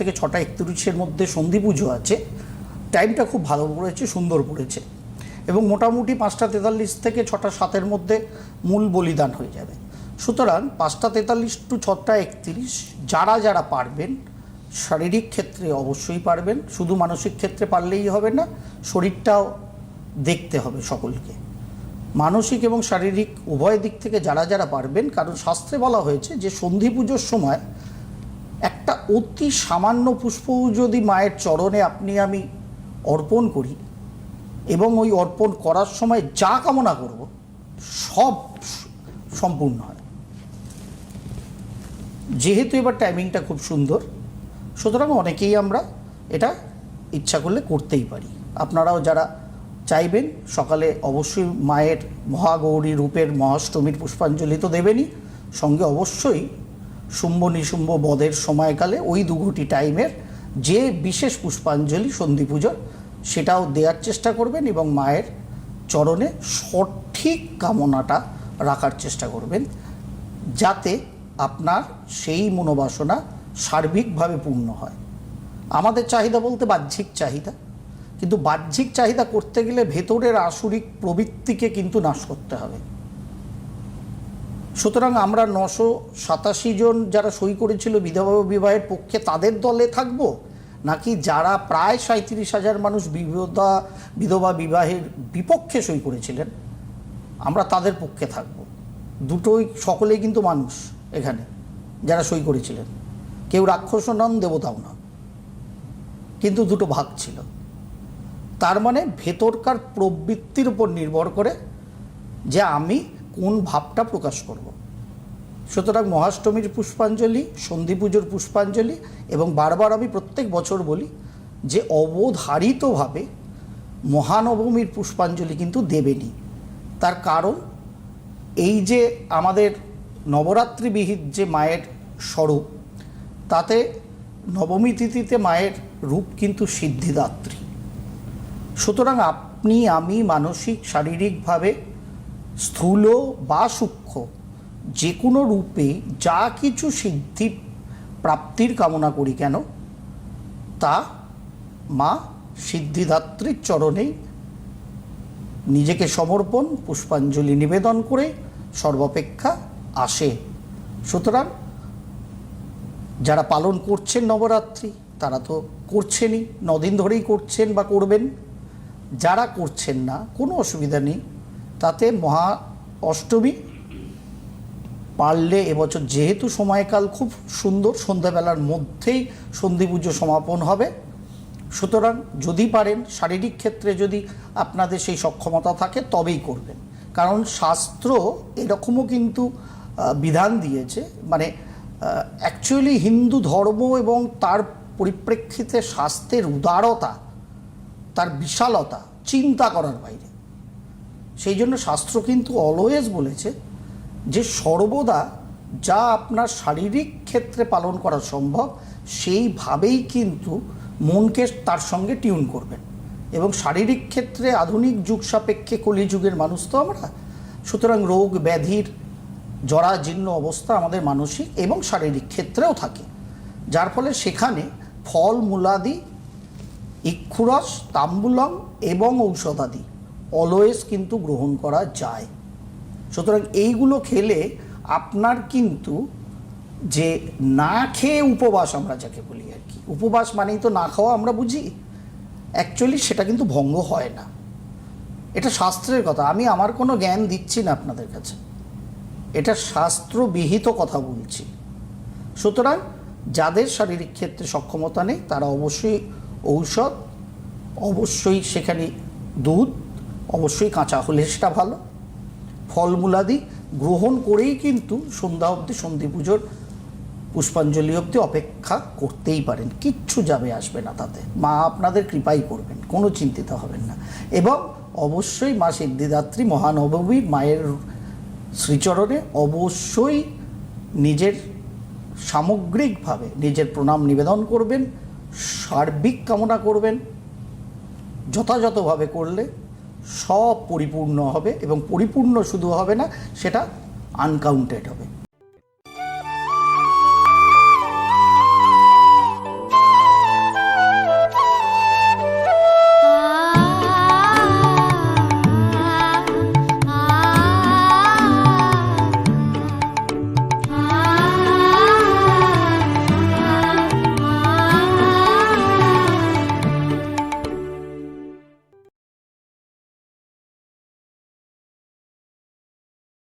থেকে ছটা একত্রিশের মধ্যে সন্ধি পুজো আছে। টাইমটা খুব ভালো পড়েছে, সুন্দর পড়েছে। এবং মোটামুটি পাঁচটা তেতাল্লিশ থেকে ছটা সাতের মধ্যে মূল বলিদান হয়ে যাবে। সুতরাং পাঁচটা তেতাল্লিশ টু ছটা একত্রিশ যারা যারা পারবেন, শারীরিক ক্ষেত্রে অবশ্যই পারবেন, শুধু মানসিক ক্ষেত্রে পারলেই হবে না, শরীরটাও দেখতে হবে সকলকে। মানসিক এবং শারীরিক উভয় দিক থেকে যারা যারা পারবেন, কারণ শাস্ত্রে বলা হয়েছে যে সন্ধি পুজোর সময় একটা অতি সামান্য পুষ্প যদি মায়ের চরণে আপনি আমি অর্পণ করি এবং ওই অর্পণ করার সময় যা কামনা করব, সব সম্পূর্ণ হয়। যেহেতু এবার টাইমিংটা খুব সুন্দর, সুতরাং অনেকেই আমরা এটা ইচ্ছা করলে করতেই পারি। আপনারাও যারা চাইবেন, সকালে অবশ্যই মায়ের মহাগৌরী রূপের মহাষ্টমীর পুষ্পাঞ্জলি তো দেবেনই। সঙ্গে অবশ্যই শুম্ভ নিশুম্ভ বধের সময়কালে ওই দুঘটি টাইমের যে বিশেষ পুষ্পাঞ্জলি সন্ধি পুজোর সেটাও দেওয়ার চেষ্টা করবেন এবং মায়ের চরণে সঠিক কামনাটা রাখার চেষ্টা করবেন যাতে আপনার সেই মনোবাসনা সার্বিকভাবে পূর্ণ হয়। আমাদের চাহিদা বলতে বাহ্যিক চাহিদা, কিন্তু বাহ্যিক চাহিদা করতে গেলে ভেতরের আসরিক প্রবৃত্তিকে কিন্তু নাশ করতে হবে। সুতরাং আমরা নশো সাতাশি জন যারা সই করেছিল বিধবা বিবাহের পক্ষে তাদের দলে থাকব? নাকি যারা প্রায় সাঁত্রিশ হাজার মানুষ বিধবা বিধবা বিবাহের বিপক্ষে সই করেছিলেন, আমরা তাদের পক্ষে থাকব? দুটোই, সকলেই কিন্তু মানুষ এখানে যারা সই করেছিলেন। কেউ রাক্ষসও নন, দেবতাও নন। কিন্তু দুটো ভাগ ছিল। তার মানে ভেতরকার প্রবৃত্তির উপর নির্ভর করে যে আমি কোন ভাবটা প্রকাশ করব? সুতরাং মহাষ্টমীর পুষ্পাঞ্জলি সন্ধি পুজোর পুষ্পাঞ্জলি এবং বারবার আমি প্রত্যেক বছর বলি যে অবধারিতভাবে মহানবমীর পুষ্পাঞ্জলি কিন্তু দেবেনি। তার কারণ এই যে আমাদের নবরাত্রিবিহিত যে মায়ের স্বরূপ, তাতে নবমী তিথিতে মায়ের রূপ কিন্তু সিদ্ধিদাত্রী। সুতরাং আপনি, আমি, মানসিক, শারীরিকভাবে স্থূল বা সূক্ষ্ম যে কোনো রূপে যা কিছু সিদ্ধি প্রাপ্তির কামনা করি কেন? তা মা সিদ্ধিদাত্রীর চরণেই নিজেকে সমর্পণ, পুষ্পাঞ্জলি নিবেদন করে সর্বাপেক্ষা আসে। সুতরাং যারা পালন করছেন নবরাত্রি, তারা তো করছেনই, নদিন ধরেই করছেন বা করবেন। যারা করছেন না, কোনো অসুবিধা নেই। তাতে মহা অষ্টমী পারলে এবছর যেহেতু সময়কাল খুব সুন্দর, সন্ধ্যাবেলার মধ্যেই সন্ধি পুজো সমাপন হবে। সুতরাং যদি পারেন, শারীরিক ক্ষেত্রে যদি আপনাদের সেই সক্ষমতা থাকে, তবেই করবেন। কারণ শাস্ত্র এরকমও কিন্তু বিধান দিয়েছে। মানে অ্যাকচুয়ালি হিন্দু ধর্ম এবং তার পরিপ্রেক্ষিতে স্বাস্থ্যের উদারতা, তার বিশালতা চিন্তা করার বাইরে। সেই জন্য শাস্ত্র কিন্তু অলওয়েজ বলেছে যে সর্বদা যা আপনার শারীরিক ক্ষেত্রে পালন করা সম্ভব, সেইভাবেই কিন্তু মনকে তার সঙ্গে টিউন করবেন। এবং শারীরিক ক্ষেত্রে আধুনিক যুগ সাপেক্ষে কলিযুগের মানুষ তো আমরা। সুতরাং রোগ, ব্যাধির, জরাজীর্ণ অবস্থা আমাদের মানসিক এবং শারীরিক ক্ষেত্রেও থাকে। যার ফলে সেখানে ফল, মূলাদি, ইক্ষুরস তাম্বুলম এবং ঔষধাদি অলওয়েজ কিন্তু গ্রহণ করা যায়। সুতরাং এইগুলো খেলে আপনার কিন্তু যে না খেয়ে উপবাস আমরা যাকে বলি আর কি, উপবাস মানেই তো না খাওয়া আমরা বুঝি। অ্যাকচুয়ালি সেটা কিন্তু ভঙ্গ হয় না। এটা শাস্ত্রের কথা, আমি আমার কোনো জ্ঞান দিচ্ছি না আপনাদের কাছে। এটা শাস্ত্রবিহিত কথা বলছি। সুতরাং যাদের শারীরিক ক্ষেত্রে সক্ষমতা নেই, তারা অবশ্যই ঔষধ, অবশ্যই সেখানে দুধ অবশ্যই কাঁচা হলে সেটা ভালো। ফলমূলাদি গ্রহণ করেই কিন্তু সন্ধ্যা অবধি সন্ধি পুজোর পুষ্পাঞ্জলি অবধি অপেক্ষা করতেই পারেন। কিচ্ছু যাবে, আসবে না তাতে। মা আপনাদের কৃপাই করবেন, কোনো চিন্তিত হবেন না। এবং অবশ্যই মা সিদ্ধিদাত্রী মহানবমীর মায়ের শ্রীচরণে অবশ্যই নিজের সামগ্রিকভাবে নিজের প্রণাম নিবেদন করবেন, সার্বিক কামনা করবেন, যথাযথভাবে করলে সব পরিপূর্ণ হবে এবং পরিপূর্ণ শুধু হবে না সেটা আনকাউন্টেড হবে।